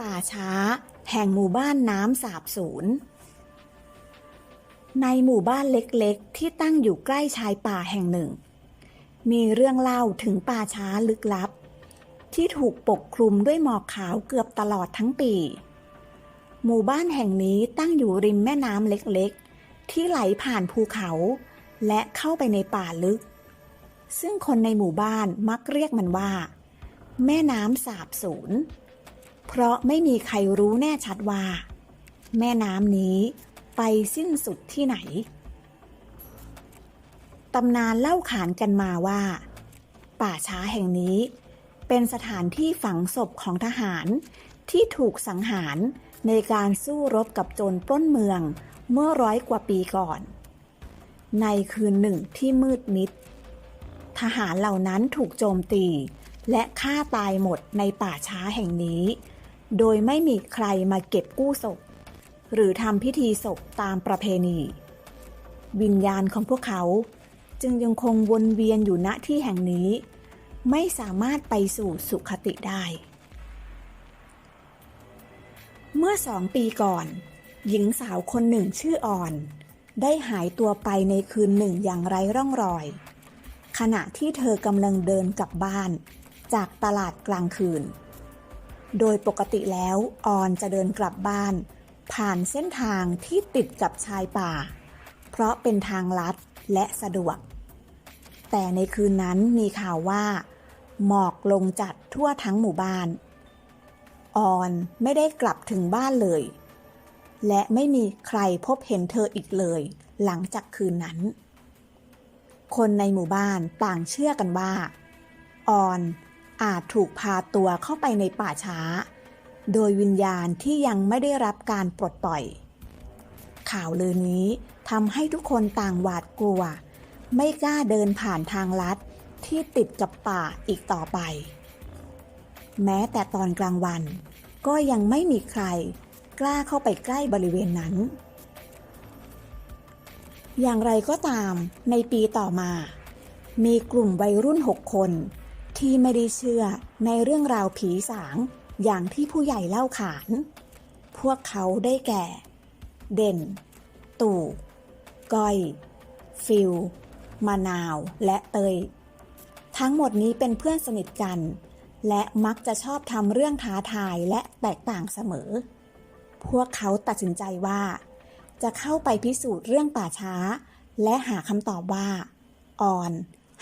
ป่าช้า แห่งหมู่บ้านน้ำสาบสูญในหมู่บ้านเล็กๆ ที่ตั้งอยู่ใกล้ชายป่าแห่งหนึ่ง มีเรื่องเล่าถึงป่าช้าลึกลับ ที่ถูกปกคลุมด้วยหมอกขาวเกือบตลอดทั้งปี หมู่บ้านแห่งนี้ตั้งอยู่ริมแม่น้ำเล็กๆ ที่ไหลผ่านภูเขา และเข้าไปในป่าลึก ซึ่งคนในหมู่บ้านมักเรียกมันว่า แม่น้ำสาบสูญ เพราะไม่มีใครรู้แน่ชัดว่า แม่น้ำนี้ไปสิ้นสุดที่ไหน ตำนานเล่าขานกันมาว่า ป่าช้าแห่งนี้ เป็นสถานที่ฝังศพของทหารที่ถูกสังหารในการสู้รบกับโจรปล้นเมืองเมื่อร้อยกว่าปีก่อน ในคืนหนึ่งที่มืดมิด ทหารเหล่านั้นถูกโจมตีและฆ่าตายหมดในป่าช้าแห่งนี้ โดยไม่มีใครมาเก็บกู้ศพ หรือทำพิธีศพตามประเพณี วิญญาณของพวกเขาจึงยังคงวนเวียนอยู่ณที่แห่งนี้ ไม่สามารถไปสู่สุขติได้ เมื่อสองปีก่อน หญิงสาวคนหนึ่งชื่ออ่อน ได้หายตัวไปในคืนหนึ่งอย่างไร้ร่องรอย ขณะที่เธอกำลังเดินกลับบ้าน จากตลาดกลางคืน โดยปกติแล้วออนจะเดินกลับบ้าน ผ่านเส้นทางที่ติดกับชายป่า เพราะเป็นทางลัดและสะดวก แต่ในคืนนั้นมีข่าวว่า หมอกลงจัดทั่วทั้งหมู่บ้าน ออนไม่ได้กลับถึงบ้านเลย และไม่มีใครพบเห็นเธออีกเลย หลังจากคืนนั้น คนในหมู่บ้านต่างเชื่อกันว่า ออน อาจถูกพาตัวเข้าไปในป่าช้า โดยวิญญาณที่ยังไม่ได้รับการปลดปล่อย ข่าวลือนี้ทำให้ทุกคนต่างหวาดกลัว ไม่กล้าเดินผ่านทางลัดที่ติดกับป่าอีกต่อไป แม้แต่ตอนกลางวัน ก็ยังไม่มีใครกล้าเข้าไปใกล้บริเวณนั้น อย่างไรก็ตามในปีต่อมา มีกลุ่มวัยรุ่นหกคน ที่ไม่ได้เชื่อในเรื่องราวผีสางอย่างที่ผู้ใหญ่เล่าขาน พวกเขาได้แก่ เด่น ตู่ก้อย ฟิลมะนาว และเตย ทั้งหมดนี้เป็นเพื่อนสนิทกัน และมักจะชอบทำเรื่องท้าทายและแตกต่างเสมอ พวกเขาตัดสินใจว่า จะเข้าไปพิสูจน์เรื่องป่าช้า และหาคำตอบว่า ออน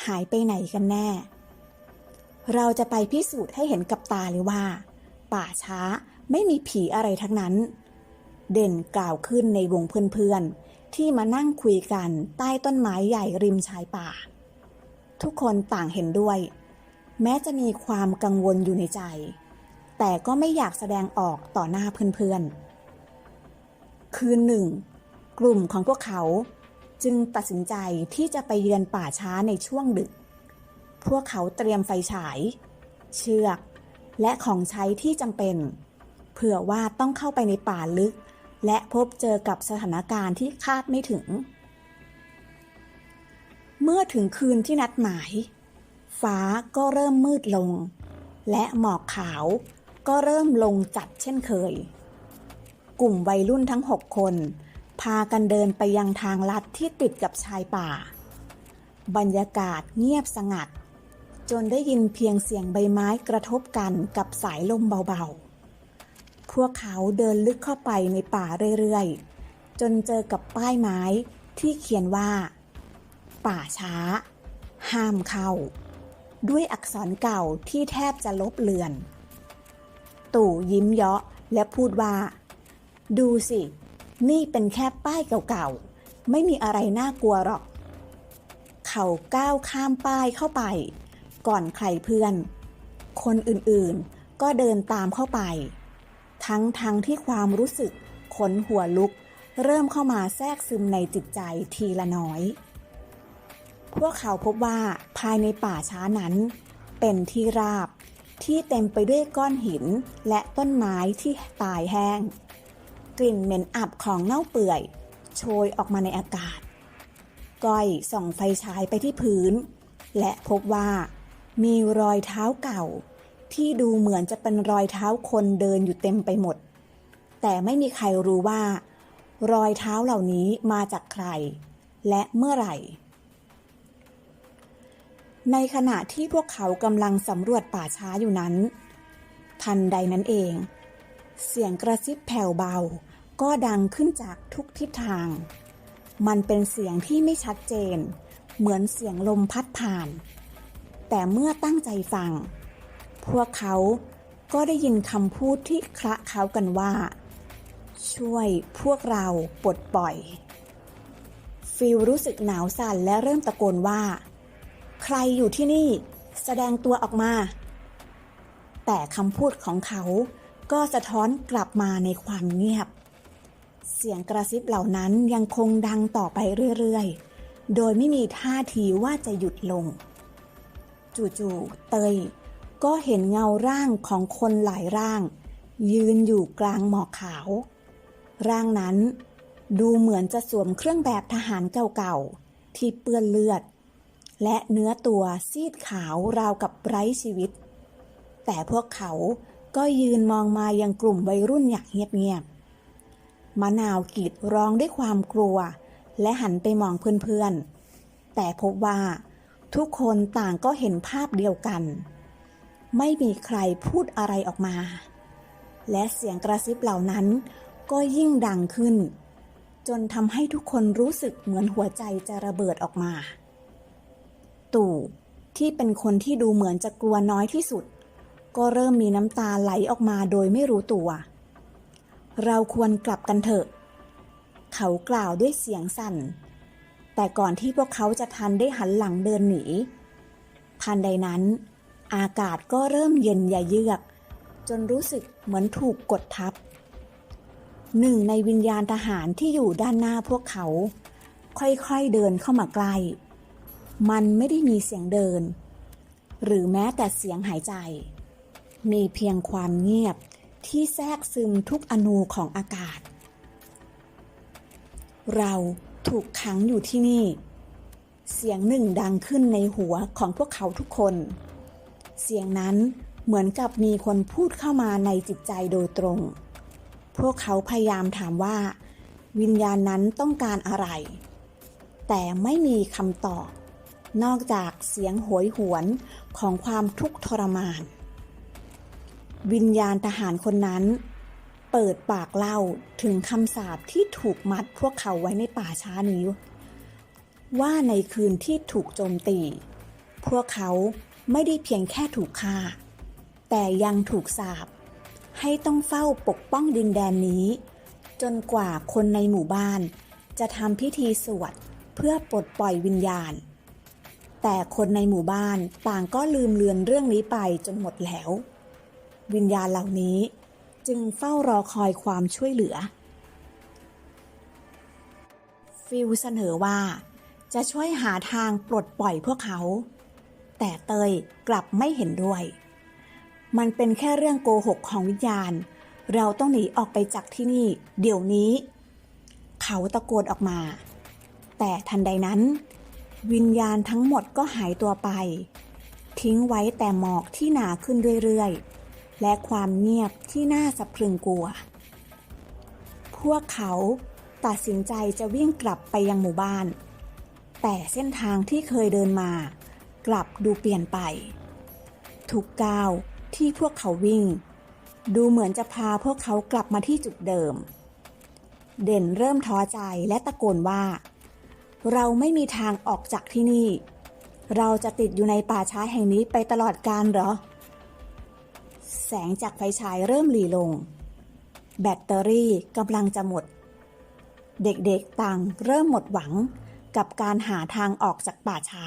หายไปไหนกันแน่ เราจะไปพิสูจน์ให้เห็นกับตาเลยว่า ป่าช้าไม่มีผีอะไรทั้งนั้น เด่นกล่าวขึ้นในวงเพื่อนๆ ที่มานั่งคุยกันใต้ต้นไม้ใหญ่ริมชายป่า ทุกคนต่างเห็นด้วย แม้จะมีความกังวลอยู่ในใจ แต่ก็ไม่อยากแสดงออกต่อหน้าเพื่อนๆ คืนหนึ่ง กลุ่มของพวกเขาจึงตัดสินใจที่จะไปเยือนป่าช้าในช่วงดึก พวกเขาเตรียมไฟฉาย เชือก และของใช้ที่จำเป็น เผื่อว่าต้องเข้าไปในป่าลึก และพบเจอกับสถานการณ์ที่คาดไม่ถึง เมื่อถึงคืนที่นัดหมาย ฟ้าก็เริ่มมืดลง และหมอกขาวก็เริ่มลงจัดเช่นเคย กลุ่มวัยรุ่นทั้งหกคน พากันเดินไปยังทางลัดที่ติดกับชายป่า บรรยากาศเงียบสงัด จนได้ยินเพียงเสียงใบไม้กระทบกันกับสายลมเบาๆ พวกเขาเดินลึกเข้าไปในป่าเรื่อยๆ จนเจอกับป้ายไม้ที่เขียนว่า ป่าช้า ห้ามเข้า ด้วยอักษรเก่าที่แทบจะลบเลือน ตู่ยิ้มเยาะและพูดว่า ดูสิ นี่เป็นแค่ป้ายเก่าๆ ไม่มีอะไรน่ากลัวหรอก เขาก้าวข้ามป้ายเข้าไป ก่อนใครเพื่อน คนอื่นๆ ก็เดินตามเข้าไป ทั้งทั้งที่ความรู้สึกขนหัวลุก เริ่มเข้ามาแทรกซึมในจิตใจทีละน้อย พวกเขาพบว่าภายในป่าช้านั้น เป็นที่ราบที่เต็มไปด้วยก้อนหินและต้นไม้ที่ตายแห้ง กลิ่นเหม็นอับของเน่าเปื่อย โชยออกมาในอากาศ ก้อยส่องไฟฉายไปที่พื้น และพบว่า มีรอยเท้าเก่า ที่ดูเหมือนจะเป็นรอยเท้าคนเดินอยู่เต็มไปหมด แต่ไม่มีใครรู้ว่า รอยเท้าเหล่านี้มาจากใคร และเมื่อไหร่ ในขณะที่พวกเขากำลังสำรวจป่าช้าอยู่นั้น ทันใดนั้นเอง เสียงกระซิบแผ่วเบาก็ดังขึ้นจากทุกทิศทาง มันเป็นเสียงที่ไม่ชัดเจน เหมือนเสียงลมพัดผ่าน แต่เมื่อตั้งใจฟัง พวกเขาก็ได้ยินคำพูดที่คละเขากันว่า ช่วยพวกเราปลดปล่อย ฟิลรู้สึกหนาวสั่นและเริ่มตะโกนว่า ใครอยู่ที่นี่แสดงตัวออกมา แต่คำพูดของเขาก็สะท้อนกลับมาในความเงียบ เสียงกระซิบเหล่านั้นยังคงดังต่อไปเรื่อย ๆ โดยไม่มีท่าทีว่าจะหยุดลง จู่ๆเตย ก็เห็นเงาร่างของคนหลายร่าง ยืนอยู่กลางหมอกขาว ร่างนั้นดูเหมือนจะสวมเครื่องแบบทหารเก่าๆ ที่เปื้อนเลือด และเนื้อตัวซีดขาวราวกับไร้ชีวิต แต่พวกเขาก็ยืนมองมายังกลุ่มวัยรุ่นอย่างเงียบๆมะนาวกรีดร้องด้วยความกลัว และหันไปมองเพื่อนๆ แต่พบว่า ทุกคนต่างก็เห็นภาพเดียวกัน ไม่มีใครพูดอะไรออกมา และเสียงกระซิบเหล่านั้นก็ยิ่งดังขึ้น จนทำให้ทุกคนรู้สึกเหมือนหัวใจจะระเบิดออกมา ตู่ที่เป็นคนที่ดูเหมือนจะกลัวน้อยที่สุด ก็เริ่มมีน้ำตาไหลออกมาโดยไม่รู้ตัว เราควรกลับกันเถอะ เขากล่าวด้วยเสียงสั่น แต่ก่อนที่พวกเขาจะทันได้หันหลังเดินหนี ทันใดนั้น อากาศก็เริ่มเย็นยาเยือก จนรู้สึกเหมือนถูกกดทับ หนึ่งในวิญญาณทหารที่อยู่ด้านหน้าพวกเขา ค่อยๆเดินเข้ามาใกล้ มันไม่ได้มีเสียงเดิน หรือแม้แต่เสียงหายใจ มีเพียงความเงียบที่แทรกซึมทุกอนูของอากาศ เรา ถูกขังอยู่ที่นี่ เสียงหนึ่งดังขึ้นในหัวของพวกเขาทุกคน เสียงนั้นเหมือนกับมีคนพูดเข้ามาในจิตใจโดยตรง พวกเขาพยายามถามว่า วิญญาณนั้นต้องการอะไร แต่ไม่มีคำตอบ นอกจากเสียงโหยหวนของความทุกข์ทรมาน วิญญาณทหารคนนั้น เปิดปากเล่าถึงคำสาปที่ถูกมัดพวกเขาไว้ในป่าช้านี้ ว่าในคืนที่ถูกโจมตี พวกเขาไม่ได้เพียงแค่ถูกฆ่า แต่ยังถูกสาปให้ต้องเฝ้าปกป้องดินแดนนี้ จนกว่าคนในหมู่บ้าน จะทำพิธีสวดเพื่อปลดปล่อยวิญญาณ แต่คนในหมู่บ้านต่างก็ลืมเลือนเรื่องนี้ไปจนหมดแล้ว วิญญาณเหล่านี้ จึงเฝ้ารอคอยความช่วยเหลือ ฟิลเสนอว่า จะช่วยหาทางปลดปล่อยพวกเขา แต่เตยกลับไม่เห็นด้วย มันเป็นแค่เรื่องโกหกของวิญญาณ เราต้องหนีออกไปจากที่นี่ เดี๋ยวนี้ เขาตะโกนออกมา แต่ทันใดนั้น วิญญาณทั้งหมดก็หายตัวไป ทิ้งไว้แต่หมอกที่หนาขึ้นเรื่อยๆ และความเงียบที่น่าสะพรึงกลัว พวกเขาตัดสินใจจะวิ่งกลับไปยังหมู่บ้าน แต่เส้นทางที่เคยเดินมา กลับดูเปลี่ยนไป ทุกก้าวที่พวกเขาวิ่ง ดูเหมือนจะพาพวกเขากลับมาที่จุดเดิม เด่นเริ่มท้อใจและตะโกนว่า เราไม่มีทางออกจากที่นี่ เราจะติดอยู่ในป่าช้าแห่งนี้ไปตลอดกาลเหรอ แสงจากไฟฉายเริ่มหลีลง แบตเตอรี่กำลังจะหมด เด็กๆต่างเริ่มหมดหวังกับการหาทางออกจากป่าช้า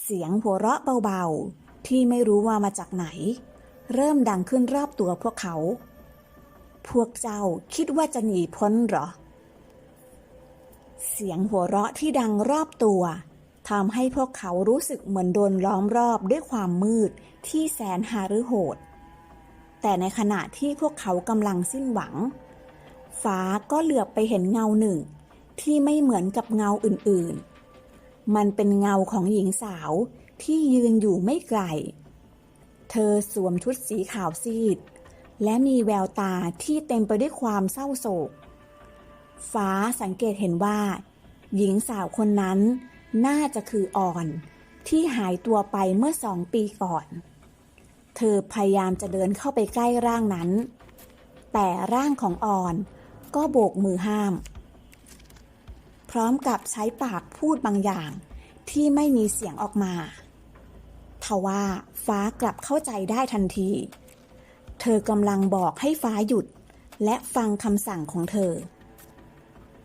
เสียงหัวเราะเบาๆ ที่ไม่รู้ว่ามาจากไหน เริ่มดังขึ้นรอบตัวพวกเขา พวกเจ้าคิดว่าจะหนีพ้นหรอ เสียงหัวเราะที่ดังรอบตัว ทำให้พวกเขารู้สึกเหมือนโดนล้อมรอบด้วยความมืดที่แสนหารือโหด แต่ในขณะที่พวกเขากำลังสิ้นหวัง ฟ้าก็เหลือบไปเห็นเงาหนึ่ง ที่ไม่เหมือนกับเงาอื่นๆ มันเป็นเงาของหญิงสาวที่ยืนอยู่ไม่ไกล เธอสวมชุดสีขาวซีด และมีแววตาที่เต็มไปด้วยความเศร้าโศก ฟ้าสังเกตเห็นว่า หญิงสาวคนนั้น น่าจะคืออ่อน ที่หายตัวไปเมื่อสองปีก่อน เธอพยายามจะเดินเข้าไปใกล้ร่างนั้น แต่ร่างของอ่อนก็โบกมือห้าม พร้อมกับใช้ปากพูดบางอย่างที่ไม่มีเสียงออกมาทว่าฟ้ากลับเข้าใจได้ทันที เธอกำลังบอกให้ฟ้าหยุดและฟังคำสั่งของเธอ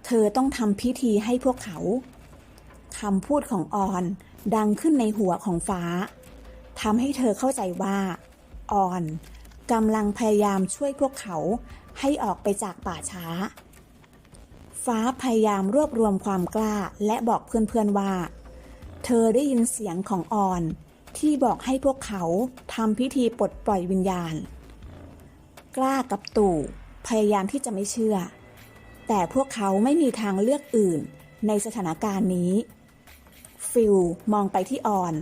เธอต้องทำพิธีให้พวกเขา คำพูดของออนดังขึ้นในหัวของฟ้าทำให้เธอเข้าใจว่า ออนกำลังพยายามช่วยพวกเขาให้ออกไปจากป่าช้า ฟ้าพยายามรวบรวมความกล้าและบอกเพื่อนๆว่า เธอได้ยินเสียงของออนที่บอกให้พวกเขาทำพิธีปลดปล่อยวิญญาณ กล้ากับตู่พยายามที่จะไม่เชื่อ แต่พวกเขาไม่มีทางเลือกอื่นในสถานการณ์นี้ ฟิลมองไปที่ออน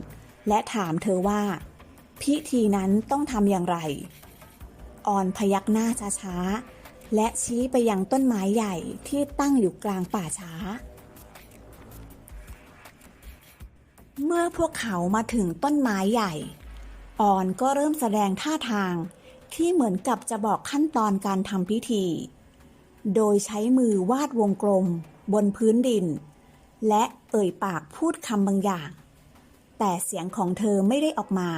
และถามเธอว่า พิธีนั้นต้องทำอย่างไร ออนพยักหน้าช้าๆ และชี้ไปยังต้นไม้ใหญ่ที่ตั้งอยู่กลางป่าช้า เมื่อพวกเขามาถึงต้นไม้ใหญ่ ออนก็เริ่มแสดงท่าทางที่เหมือนกับจะบอกขั้นตอนการทำพิธี โดยใช้มือวาดวงกลมบนพื้นดิน และเอ่ยปากพูดคำบางอย่าง แต่เสียงของเธอไม่ได้ออกมา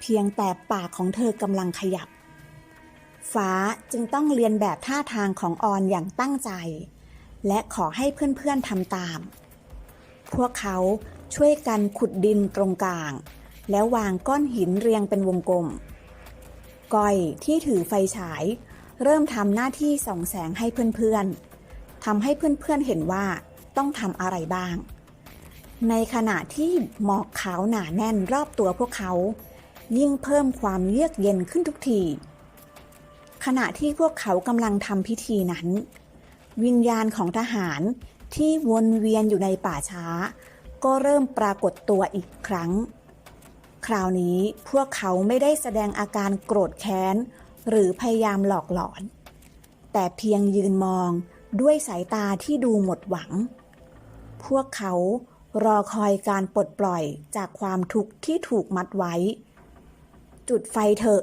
เพียงแต่ปากของเธอกำลังขยับ ฟ้าจึงต้องเรียนแบบท่าทางของออนอย่างตั้งใจ และขอให้เพื่อนๆทำตาม พวกเขาช่วยกันขุดดินตรงกลาง แล้ววางก้อนหินเรียงเป็นวงกลม ก้อยที่ถือไฟฉาย เริ่มทำหน้าที่ส่องแสงให้เพื่อนๆทำให้เพื่อนๆเห็นว่า ต้องทำอะไรบ้าง ในขณะที่หมอกขาวหนาแน่นรอบตัวพวกเขา ยิ่งเพิ่มความเยือกเย็นขึ้นทุกที ขณะที่พวกเขากำลังทำพิธีนั้น วิญญาณของทหารที่วนเวียนอยู่ในป่าช้า ก็เริ่มปรากฏตัวอีกครั้ง คราวนี้พวกเขาไม่ได้แสดงอาการโกรธแค้น หรือพยายามหลอกหลอน แต่เพียงยืนมองด้วยสายตาที่ดูหมดหวัง พวกเขารอคอยการปลดปล่อยจากความทุกข์ที่ถูกมัดไว้ จุดไฟเถอะ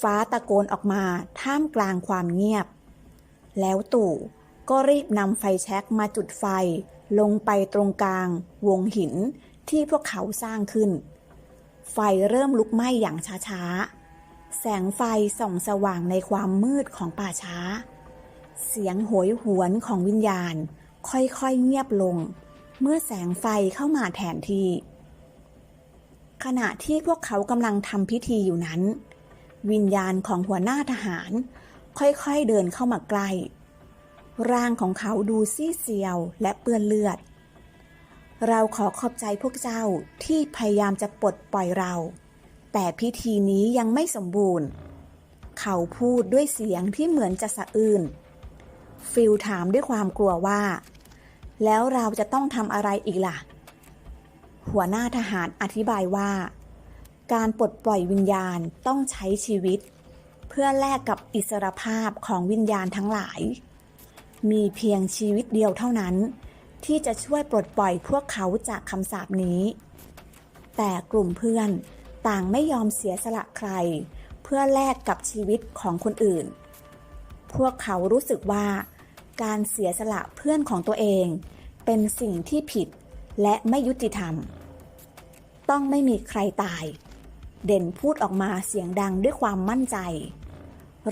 ฟ้าตะโกนออกมาท่ามกลางความเงียบ แล้วตู่ก็รีบนำไฟแช็กมาจุดไฟลงไปตรงกลาง วงหินที่พวกเขาสร้างขึ้น ไฟเริ่มลุกไหม้อย่างช้าๆ แสงไฟส่องสว่างในความมืดของป่าช้า เสียงโหยหวนของวิญญาณ ค่อยๆเงียบลง เมื่อแสงไฟเข้ามาแทนที่ ขณะที่พวกเขากำลังทำพิธีอยู่นั้น วิญญาณของหัวหน้าทหาร ค่อยๆเดินเข้ามาใกล้ ร่างของเขาดูซีเซียวและเปื้อนเลือด เราขอขอบใจพวกเจ้าที่พยายามจะปลดปล่อยเรา แต่พิธีนี้ยังไม่สมบูรณ์ เขาพูดด้วยเสียงที่เหมือนจะสะอื้นฟิลถามด้วยความกลัวว่า แล้วเราจะต้องทำอะไรอีกล่ะ หัวหน้าทหารอธิบายว่า การปลดปล่อยวิญญาณต้องใช้ชีวิต เพื่อแลกกับอิสรภาพของวิญญาณทั้งหลาย มีเพียงชีวิตเดียวเท่านั้น ที่จะช่วยปลดปล่อยพวกเขาจากคำสาปนี้ แต่กลุ่มเพื่อนต่างไม่ยอมเสียสละใคร เพื่อแลกกับชีวิตของคนอื่น พวกเขารู้สึกว่า การเสียสละเพื่อนของตัวเอง เป็นสิ่งที่ผิดและไม่ยุติธรรม ต้องไม่มีใครตาย เด่นพูดออกมาเสียงดังด้วยความมั่นใจ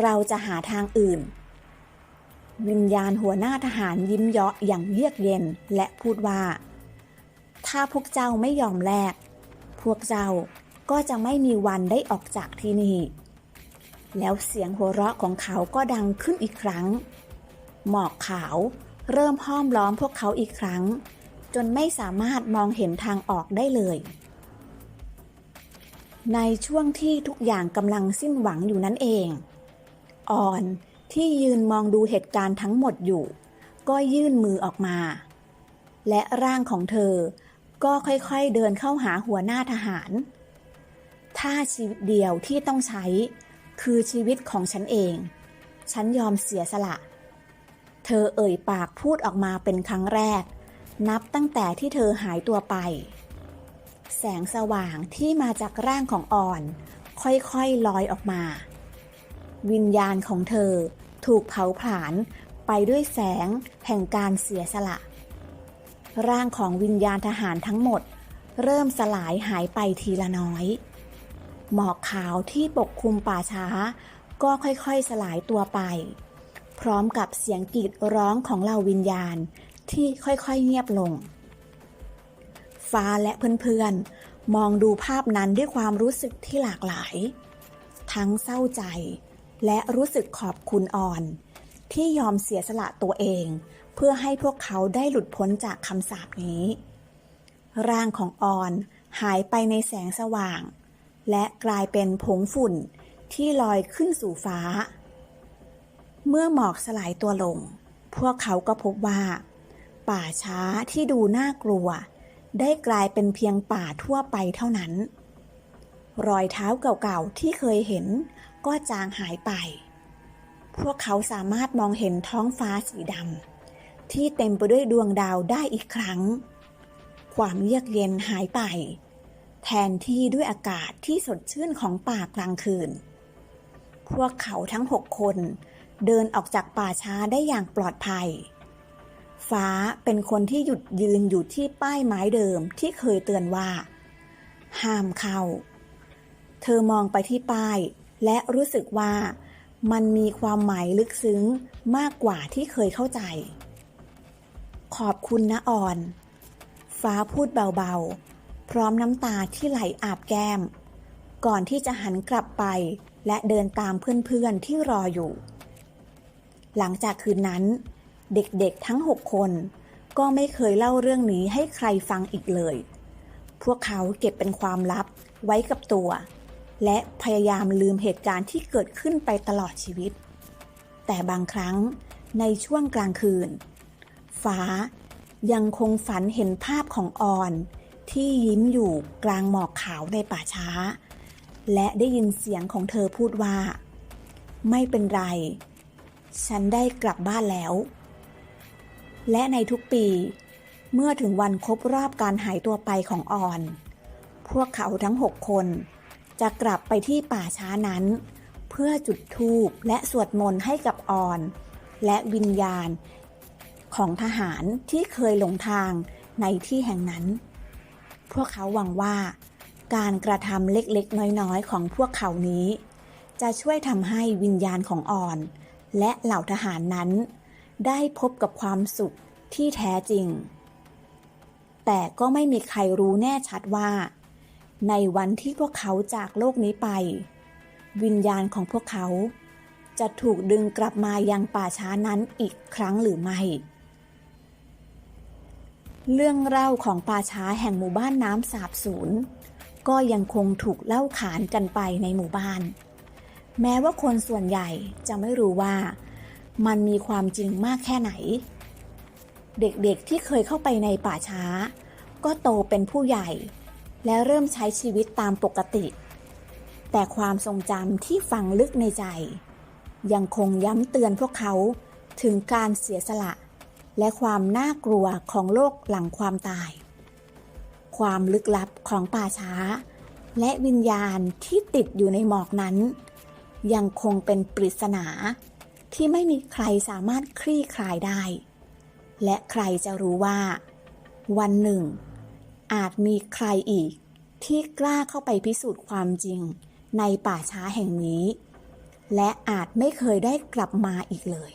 เราจะหาทางอื่น วิญญาณหัวหน้าทหารยิ้มเยาะอย่างเยือกเย็นและพูดว่า ถ้าพวกเจ้าไม่ยอมแลกพวกเจ้าก็จะไม่มีวันได้ออกจากที่นี่ แล้วเสียงหัวเราะของเขาก็ดังขึ้นอีกครั้ง หมอกขาว เริ่มห้อมล้อมพวกเขาอีกครั้ง จนไม่สามารถมองเห็นทางออกได้เลย ในช่วงที่ทุกอย่างกำลังสิ้นหวังอยู่นั่นเอง ออนที่ยืนมองดูเหตุการณ์ทั้งหมดอยู่ ก็ยื่นมือออกมา และร่างของเธอก็ค่อยๆเดินเข้าหาหัวหน้าทหาร ถ้าชีวิตเดียวที่ต้องใช้ คือชีวิตของฉันเอง ฉันยอมเสียสละ เธอเอ่ยปากพูดออกมาเป็นครั้งแรก นับตั้งแต่ที่เธอหายตัวไป แสงสว่างที่มาจากร่างของอ่อน ค่อยๆลอยออกมา วิญญาณของเธอถูกเผาผลาญไปด้วยแสงแห่งการเสียสละ ร่างของวิญญาณทหารทั้งหมด เริ่มสลายหายไปทีละน้อย หมอกขาวที่ปกคลุมป่าช้า ก็ค่อยๆสลายตัวไป พร้อมกับเสียงกรีดร้องของเหล่าวิญญาณที่ค่อยๆเงียบลง ฟ้าและเพื่อนๆ มองดูภาพนั้นด้วยความรู้สึกที่หลากหลาย ทั้งเศร้าใจ และรู้สึกขอบคุณอ่อน ที่ยอมเสียสละตัวเอง เพื่อให้พวกเขาได้หลุดพ้นจากคำสาปนี้ ร่างของอ่อนหายไปในแสงสว่าง และกลายเป็นผงฝุ่นที่ลอยขึ้นสู่ฟ้า เมื่อหมอกสลายตัวลง พวกเขาก็พบว่า ป่าช้าที่ดูน่ากลัว ได้กลายเป็นเพียงป่าทั่วไปเท่านั้น รอยเท้าเก่าๆที่เคยเห็นก็จางหายไป พวกเขาสามารถมองเห็นท้องฟ้าสีดำที่เต็มไปด้วยดวงดาวได้อีกครั้ง ความเยือกเย็นหายไป แทนที่ด้วยอากาศที่สดชื่นของป่ากลางคืน พวกเขาทั้งหกคน เดินออกจากป่าช้าได้อย่างปลอดภัย ฟ้าเป็นคนที่หยุดยืนอยู่ที่ป้ายไม้เดิมที่เคยเตือนว่า ห้ามเข้า เธอมองไปที่ป้าย และรู้สึกว่า มันมีความหมายลึกซึ้งมากกว่าที่เคยเข้าใจ ขอบคุณนะอ่อน ฟ้าพูดเบาๆ พร้อมน้ำตาที่ไหลอาบแก้ม ก่อนที่จะหันกลับไปและเดินตามเพื่อนๆที่รออยู่ หลังจากคืนนั้น เด็กๆทั้งหกคน ก็ไม่เคยเล่าเรื่องนี้ให้ใครฟังอีกเลย พวกเขาเก็บเป็นความลับไว้กับตัว และพยายามลืมเหตุการณ์ที่เกิดขึ้นไปตลอดชีวิต แต่บางครั้งในช่วงกลางคืน ฟ้ายังคงฝันเห็นภาพของออน ที่ยิ้มอยู่กลางหมอกขาวในป่าช้า และได้ยินเสียงของเธอพูดว่า ไม่เป็นไร ฉันได้กลับบ้านแล้ว และในทุกปี เมื่อถึงวันครบรอบการหายตัวไปของออน พวกเขาทั้งหกคน จะกลับไปที่ป่าช้านั้น เพื่อจุดธูปและสวดมนต์ให้กับออน และวิญญาณ ของทหารที่เคยหลงทางในที่แห่งนั้น พวกเขาหวังว่าการกระทำเล็กๆ น้อยๆ ของพวกเขานี้ จะช่วยทำให้วิญญาณของอ่อน และเหล่าทหารนั้น ได้พบกับความสุขที่แท้จริง แต่ก็ไม่มีใครรู้แน่ชัดว่า ในวันที่พวกเขาจากโลกนี้ไป วิญญาณของพวกเขา จะถูกดึงกลับมายังป่าช้านั้นอีกครั้งหรือไม่ เรื่องเล่าของป่าช้าแห่งหมู่บ้านน้ำสาบสูญก็ยังคงถูกเล่าขานกันไปในหมู่บ้าน แม้ว่าคนส่วนใหญ่จะไม่รู้ว่า มันมีความจริงมากแค่ไหน เด็กๆที่เคยเข้าไปในป่าช้า ก็โตเป็นผู้ใหญ่ และเริ่มใช้ชีวิตตามปกติ แต่ความทรงจำที่ฝังลึกในใจ ยังคงย้ำเตือนพวกเขาถึงการเสียสละ และความน่ากลัวของโลกหลังความตาย ความลึกลับของป่าช้า และวิญญาณที่ติดอยู่ในหมอกนั้น ยังคงเป็นปริศนา ที่ไม่มีใครสามารถคลี่คลายได้ และใครจะรู้ว่า วันหนึ่ง อาจมีใครอีก ที่กล้าเข้าไปพิสูจน์ความจริงในป่าช้าแห่งนี้ และอาจไม่เคยได้กลับมาอีกเลย